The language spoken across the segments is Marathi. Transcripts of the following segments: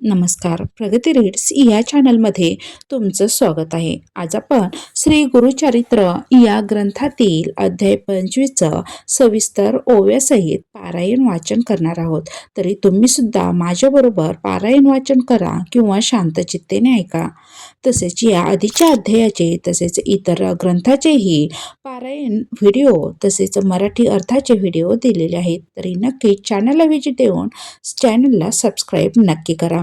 नमस्कार प्रगती रीड्स या चॅनलमध्ये तुमचं स्वागत आहे. आज आपण श्री गुरुचरित्र या ग्रंथातील अध्याय पंचवीसचं सविस्तर ओव्यासहित पारायण वाचन करणार आहोत. तरी तुम्ही सुद्धा माझ्याबरोबर पारायण वाचन करा किंवा शांतचित्तेने ऐका. तसेच या आधीच्या अध्यायाचे तसेच इतर ग्रंथाचेही पारायण व्हिडिओ तसेच मराठी अर्थाचे व्हिडिओ दिलेले आहेत. तरी नक्की चॅनलला व्हिजिट देऊन चॅनलला सबस्क्राईब नक्की करा.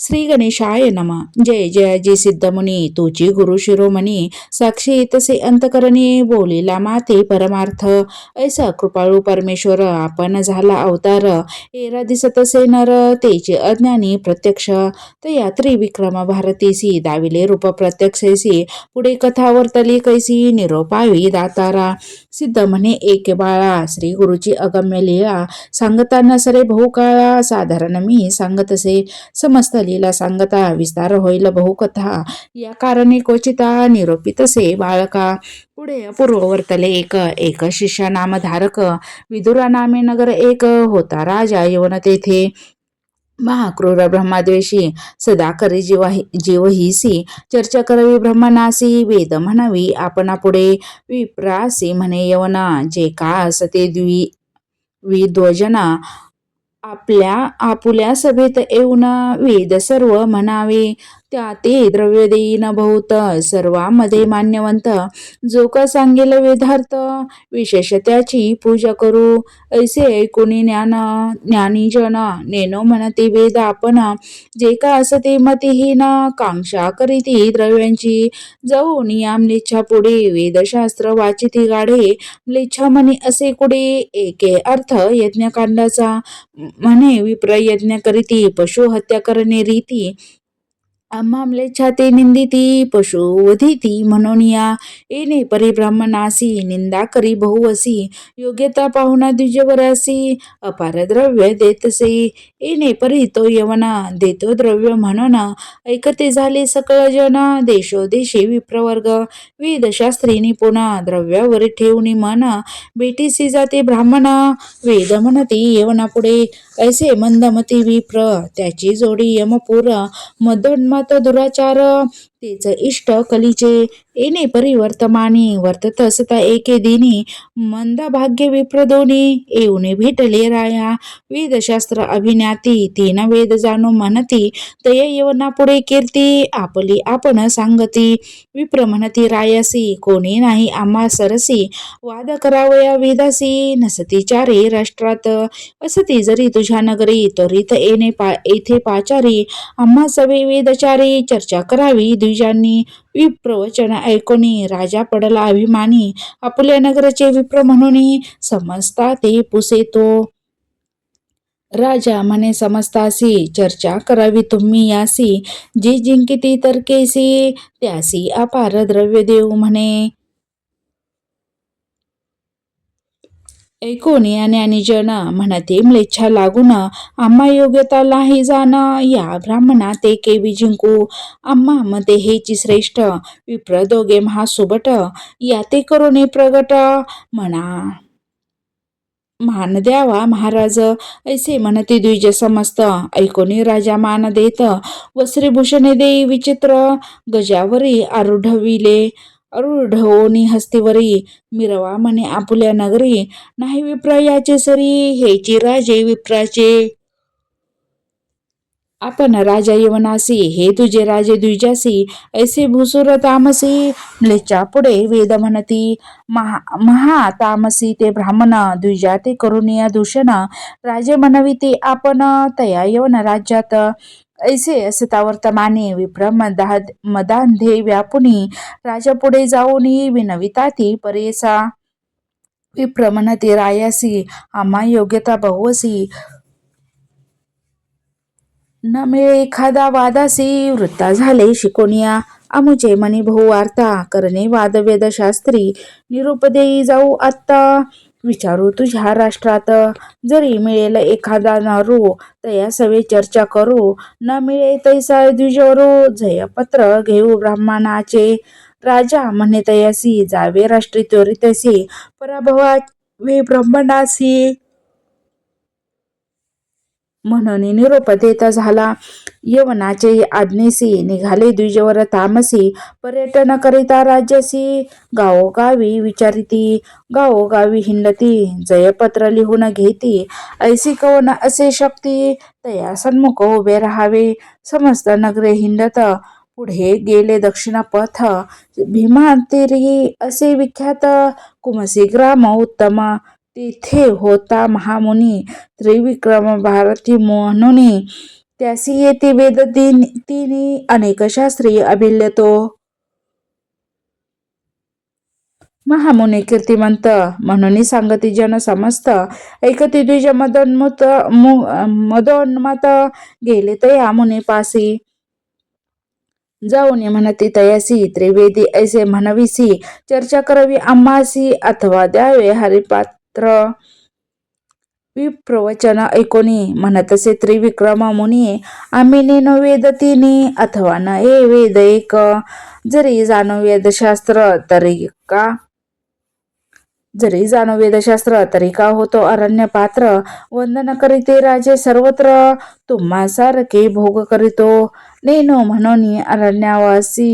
श्री गणेशाय नम जय जय जय सिद्धमुनी तुझी गुरु शिरोमणी साक्षी तसे अंतकरणी बोलिला माते परमार्थ ऐसा कृपाळू परमेश्वर आपण झाला अवतार एरा दिसतसे नर तेचे अज्ञानी प्रत्यक्ष तया त्रिविक्रम भारतीसी दाविले रूप प्रत्यक्षेसी पुढे कथा वर्तली कैसी निरोपावी दातारा सिद्ध म्हणे एक बाळा श्री गुरुची अगम्य लीला सांगताना सरे बहुकाळा साधारण मी सांगतसे समस्त लीला सांगता विस्तार होईल बहुकथा. या कारणे क्वचिता निरोपितसे बाळका. पुढे अपूर्व वर्तले एक एक शिष्य नामधारक. विदुरा नामे नगर एक होता राजा. येऊन तेथे महाक्रूर ब्रह्माद्वेषी सदा करी जीवा जीवहीसी. चर्चा करावी ब्रह्मनासी वेद म्हणावी. आपणा पुढे विप्रासी म्हणे यवना. जे का असते द्वि विध्वजना आपल्या आपुल्या सभेत येऊन वेद सर्व म्हणावे. त्या ते द्रव्य देईन बहुत सर्वामध्ये मान्यवंत. जो का सांगेल वेदार्थ विशेष त्याची पूजा करू. ऐसे ऐकुनी ज्ञान ज्ञानीजन नेनो म्हणते वेद आपण. जे का असते मतिहीन कांक्षा करीती द्रव्यांची. जाऊ नियाम लिच्छा पुढे वेदशास्त्र वाचिती गाढे. लिच्छा म्हणे असे कुडे एके अर्थ यज्ञकांडाचा. म्हणे विप्र यज्ञ करीती पशु हत्या करणे रीती आम्हामले छाते निंदिती पशु वधिती म्हणून या येणे परिब्राह्मणासी निंदा करी बहुवसी. योग्यता पाहुणा द्विजवरासी अपार द्रव्य देतसे. येणे परी तो यवना देतो द्रव्य म्हणून. ऐकते झाले सकळ जन देशोदेशी विप्रवर्ग. वेदशास्त्री निपुणा द्रव्यावर ठेवणी मन. बेटीसी जाते ब्राह्मण वेद म्हणती यवना पुढे ऐसे मंदमती विप्र त्याची जोडी यमपूर. मदोन्मत दुराचार तेच इष्ट कलीचे येणे परिवर्तमानी वर्तत असता एके दिनी. मंद भाग्य विप्रदोनी येऊने भेटले राया. वेदशास्त्र अभिज्ञाती तीन वेद जाणू म्हणती तय येवना पुढे कीर्ती आपली आपण सांगती. विप्र म्हणती रायासी कोणी नाही आम्हा सरसी. वाद करावया वेदासी नसती चारी राष्ट्रात. असती जरी तुझ्या नगरी त्वरित येणे पा येथे पाचारी. आम्हा सवे वेदचारी चर्चा करावी द्विजांनी विप्रवचन ऐकोनी राजा पडला अभिमानी. आपल्या नगराचे विप्र म्हणून समजता ते पुसेतो. राजा म्हणे समजतासी चर्चा करावी तुम्ही यासी. जी जिंकिती तर्केसी त्यासी अपार द्रव्य देऊ म्हणे. ऐकून या ज्ञानीजन म्हणते म्लेच्छा लागून आम्हा योग्यता लाही जाण. या ब्राह्मणा ते केवी जिंकू आम्हा मते हेची श्रेष्ठ विप्र दोघे महासुबट या ते करुणे प्रगट म्हणा. मान द्यावा महाराज ऐसे म्हणते द्विज समस्त. ऐकोनी राजा मान देत वस्त्रीभूषणे देई विचित्र गजावरी आरूढविले आरूढवोनी हस्तीवरी मिरवा म्हणे आपुल्या नगरी. नाही विप्रयाचे सरी हेची राजे विप्राचे. आपण राजा यवनासी हे तुझे राजे द्विजासी ऐसे भूसुर तामसी म्लेच्या पुढे वेद म्हणती. महा महा तामसी ते ब्राह्मण द्विजा ते करुणिया दूषण. राजे म्हणविते आपण तया यवन राज्यात. ऐसे असता वर्तमाने विप्र मदांधे व्यापुनी राजा पुढे जाऊन विनविता ती परेसा विप्र म्हणते रायासी आम्हा योग्यता बहुवसी. न मिळे एखादा वादासी वृत्ता झाले शिकोनिया. अमुचे मनी बहु वार्ता करणे वादवेदशास्त्री शास्त्री निरुपदेई जाऊ आत्ता. विचारू तुझ्या राष्ट्रात जरी मिळेल एखादा नारू तया सवे चर्चा करू. न मिळे तैसा द्विजवरू जयपत्र घेऊ ब्राह्मणाचे राजा म्हणे तयासी. जावे राष्ट्री त्वरितसी पराभवावे ब्रह्मणासी. म्हणून निरोप देता झाला. यवनाचे आज्ञेसी निघाले द्विजवर तामसी. पर्यटन करिता गावोगावी विचारिती गावोगावी हिंडती जयपत्र लिहून घेती. ऐसी कवन असे शक्ती? तया सन्मुख उभे राहावे. समस्त नगरे हिंडत पुढे गेले दक्षिण पथ. भीमांतिरी असे विख्यात कुमसी ग्राम उत्तम. तिथे होता महामुनी त्रिविक्रम भारती मोहनुनी. त्यासी येते वेद दिन तिनी अनेक शास्त्री अभिल्यतो. महामुनी कीर्तिमंत म्हणून सांगती जन समस्त. ऐकती द्विज मदोन्मत मदोन्मत गेले तया मुनी पासी. जाऊन म्हणती तयासी त्रिवेदी ऐसे म्हणविसी चर्चा करावी आम्हासी अथवा द्यावे हरिपात्र. विप्रवचन ऐकोनी म्हणतसे त्रिविक्रमा मुनी आम्ही नेनो वेद तिने अथवा न ए वेद एक जरी जाणो वेदशास्त्र तरी का? जरी जाणो वेदशास्त्र तरी का होतो अरण्य पात्र वंदन करीते राजे सर्वत्र तुम्हा सारखे भोग करीतो नेनो म्हणून अरण्यावासी.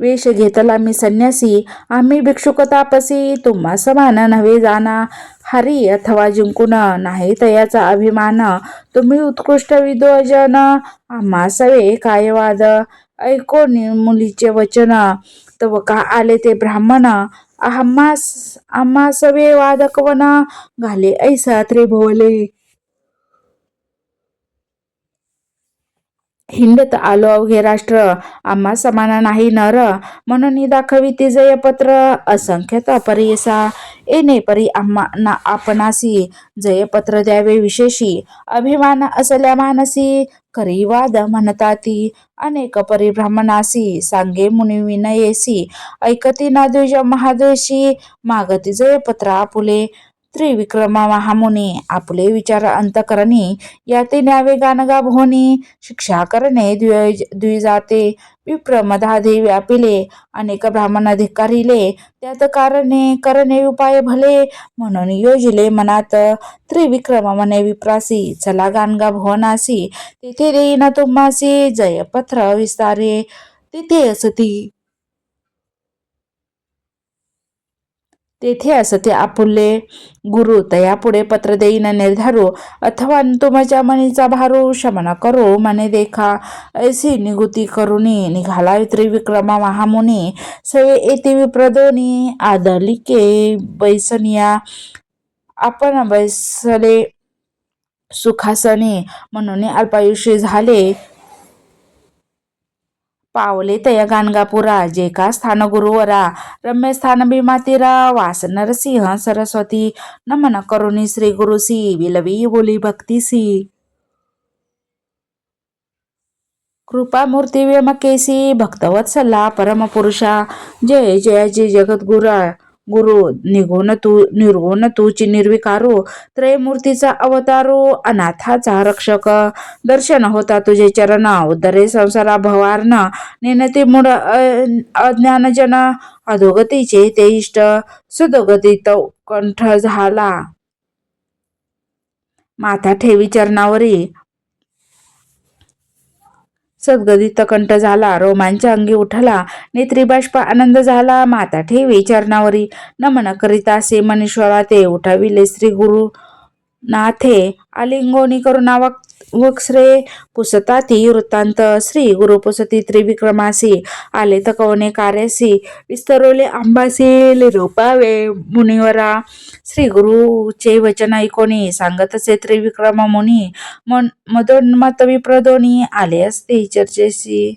वेश घेतला मी संन्यासी. आम्ही भिक्षुक तापसी तुम्हा समान नव्हे जाना. हरी अथवा जिंकून नाही तयाचा अभिमान. तुम्ही उत्कृष्ट विद्वजन आम्हा सवे काय वाद? ऐको मुलीचे वचन. तव का आले ते ब्राह्मण? आम्हा आम्हा सवे वादकवन? घाले ऐसा त्रिभुवले. हिंडत आलो अवघे राष्ट्र आम्हा समान नाही नर. म्हणून दाखवी ती जयपत्र. असंख्यता परियसा येणे परी आम्हा ना आपणासी. जयपत्र द्यावे विशेषी. अभिमान असल्या मानसी. करी वाद म्हणताती अनेक परिभ्रमणासी सांगे मुनी विनयेसी. ऐकती ना द्विज महाद्वेषी. मागती जयपत्र आपुले. त्रिविक्रमा महामुनी आपले विचार अंतकरणी याते न्यावे गानगा होणे शिक्षा करणे द्विज द्विजाते विप्रमधाधे व्यापिले अनेक ब्राह्मण धिकारिले त्यात कारणे करणे उपाय भले म्हणून योजिले मनात त्रिविक्रम मने विप्रासी चला गानगा भवनासी तिथे देईना तुम्हासी जयपत्र विस्तारे तिथे असती. तेथे असते आपुले गुरु तया पुढे पत्र देईन निर्धारू अथवा तुमच्या मनीचा भारू शमना करू मने देखा ऐसी निगुती करुणी निघाला त्रिविक्रमा महामुनी. सवे येते विप्रदोनी आदलिके बैसनिया. आपण बैसले सुखासने म्हणून अल्पायुष्य झाले. पावले तय गाणगापुरा जे का स्थान गुरुवरा. रम्य स्थान भीमातीरा वास नरसिंह सरस्वती. नमन करुणी श्री गुरुसी विलवी बोली भक्तीसी कृपा मूर्ती व्यमकेसी भक्तवत्सला परमपुरुषा जय जय जय जगद्गुरा. गुरु निघून तू निर्गुण तूची निर्विकारू त्रयमूर्तीचा अवतारू अनाथाचा रक्षक. दर्शन होता तुझे चरण उद्धरे संसारा भवार्न नेनते मूळ अज्ञानजन अधोगतीचे ते इष्ट सुदोगतीत कंठ झाला. माथा ठेवी चरणावरी सद्गदित कंठ झाला रोमांच अंगी उठला नेत्रीबाष्प आनंद झाला माता ठेवी चरणावरी. नमन करिता से मनीश्वरा ते उठाविले श्री गुरु नाथे आलिंगोनी करुणा वक्स्रे पुसताती वृत्तांत. श्री गुरुपुसती त्रिविक्रमासी आले तकवणे कार्यासी विस्तरवले आंबासी लिरोपावे मुनिवरा. श्री गुरुचे वचन ऐकोनी सांगतसे त्रिविक्रम मुनी मन मदोन्मत विप्रदोनी आले असते चर्चेसी.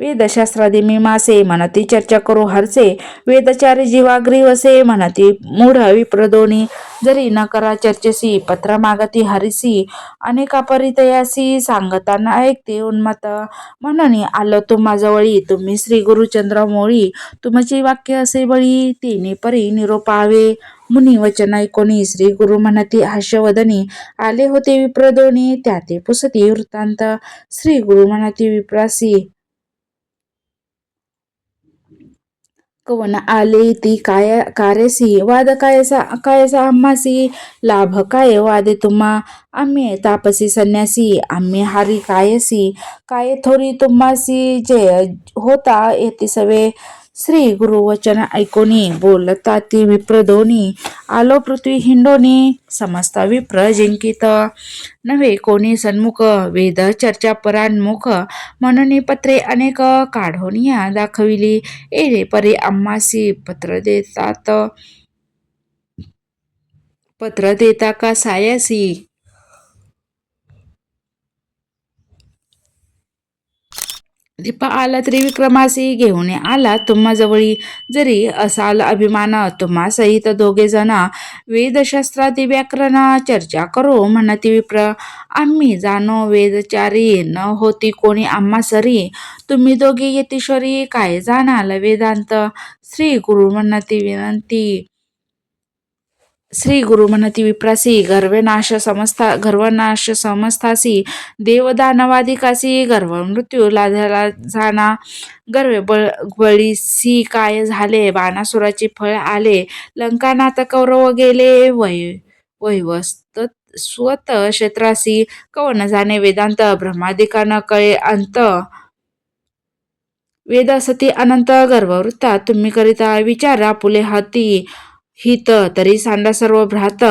वेदशास्त्रादी मीमासे म्हणती चर्चा करू हरसे वेदचारी जीवाग्री वसे म्हणती मूढ विप्रदोनी जरी न करा चर्चेसी पत्र मागती हरिसी अनेका परितयासी सांगताना ऐकते उन्मत म्हणणी आलो तुम्हा जवळी तुम्ही श्री गुरुचंद्र मोळी तुमची वाक्य असे बळी तिने परी निरोपावे. मुनी वचन ऐकोनी श्री गुरु म्हणती हास्यवदनी आले होते विप्रदोनी त्या ते पुसती वृत्तांत. श्री गुरु म्हणती विप्रासी कवन आले ती काय कारेसी? वाद कायसा कायसा आम्हासी? लाभ काय वादे तुम्हा? आम्ही तापसी संन्यासी आम्ही हारी कायसी? काय थोरी तुम्हासी? जे होता येते सवे श्री गुरुवचन ऐकोनी बोलता ती विप्रदोनी आलो पृथ्वी हिंडोनी समस्ता विप्र जिंकित. नव्हे कोणी सन्मुख वेद चर्चा परान्मुख म्हणून पत्रे अनेक काढोनिया दाखविली एरे परे अम्मासी पत्र देतात. पत्र देता का सायासी? दीपा आला त्रिविक्रमासी घेऊन आला. तुम्हा जवळी जरी असाल अभिमान तुम्हा सहित दोघे जण वेदशास्त्रादी व्याकरण चर्चा करो म्हणती विप्र. आम्ही जाणो वेदचारी न होती कोणी आम्हा सरी तुम्ही दोघे यतीश्वरी काय जाणाल वेदांत? श्री गुरु म्हणती विनंती. श्री गुरु म्हणती विप्रासी गर्वनाश समस्ता गर्वनाश समस्तासी देवदानवादिकासी गर्व मृत्यू लाधला जाना गर्व बळ बळीसी काय झाले बाणासुराचे फळ आले लंकानाथ कौरव गेले वै वैवस्त स्वत क्षेत्रासी कवन जाणे वेदांत ब्रह्मादिकान कळे अंत वेद सती अनंत गर्भवृत्ता तुम्ही करिता विचारा पुले हाती हित तरी सांदा सर्व भ्रात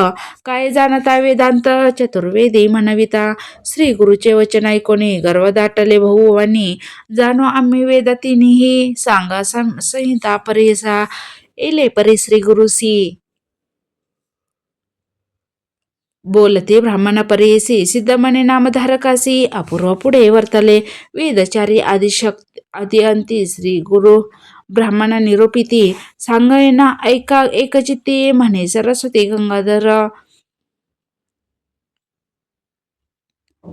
काय जाणता वेदांत? चतुर्वेदी म्हणविता श्री गुरुचे वचन ऐकोनी गर्व दाटले भाऊवानी जाणो आम्ही वेद तिन्ही सांगा संहिता परिसा एले परी श्री गुरुसी बोलते ब्राह्मण परेसी सिद्धमने नामधारकासी अपूर्व पुढे वर्तले वेदचारी आदिशक्ती आदि अंती श्री गुरु ब्राह्मण निरोपिती सांगयना ऐका एकचित्ती म्हणे सरस्वती गंगाधर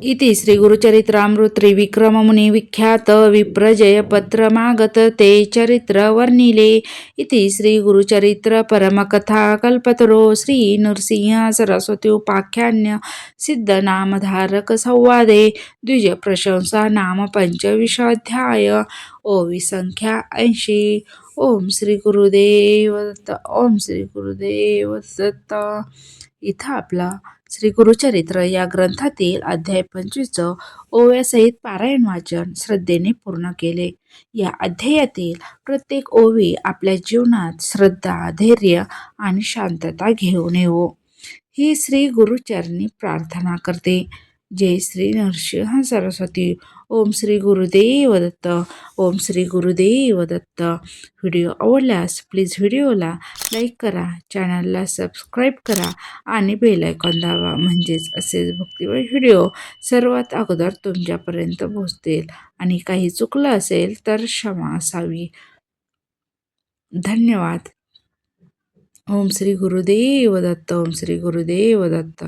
इति श्री गुरुचरित्रामृत विख्यात विप्रजय पत्रमागत ते चरित्र वर्णिले इति श्री गुरुचरित्र परमकथा कल्पतरो श्री नृसिंह सरस्वती उपाख्यान्य सिद्ध नामधारक संवादे द्विज प्रशंसा नाम पंचविशाध्याय ओवी संख्या ऐंशी। ओम श्री गुरुदेव दत्त ओम श्री गुरुदेव दत्त इथं आपला श्री गुरुचरित्र या ग्रंथातील अध्याय पंचवीसचं ओव्यासहित पारायण वाचन श्रद्धेने पूर्ण केले. या अध्यायातील प्रत्येक ओवी आपल्या जीवनात श्रद्धा धैर्य आणि शांतता घेऊन येऊ ही श्री गुरुचरणी प्रार्थना करते. जय श्री नरसिंह सरस्वती. ओम श्री गुरुदेव दत्त ओम श्री गुरुदेव दत्त. व्हिडिओ आवडल्यास प्लीज व्हिडिओला लाईक करा चॅनलला सबस्क्राईब करा आणि बेलायकॉन दाबा. म्हणजेच असेच भक्तिमय व्हिडिओ सर्वात अगोदर तुमच्यापर्यंत पोहोचतील. आणि काही चुकलं असेल तर क्षमा असावी. धन्यवाद. ओम श्री गुरुदेव दत्त ओम श्री गुरुदेव दत्त.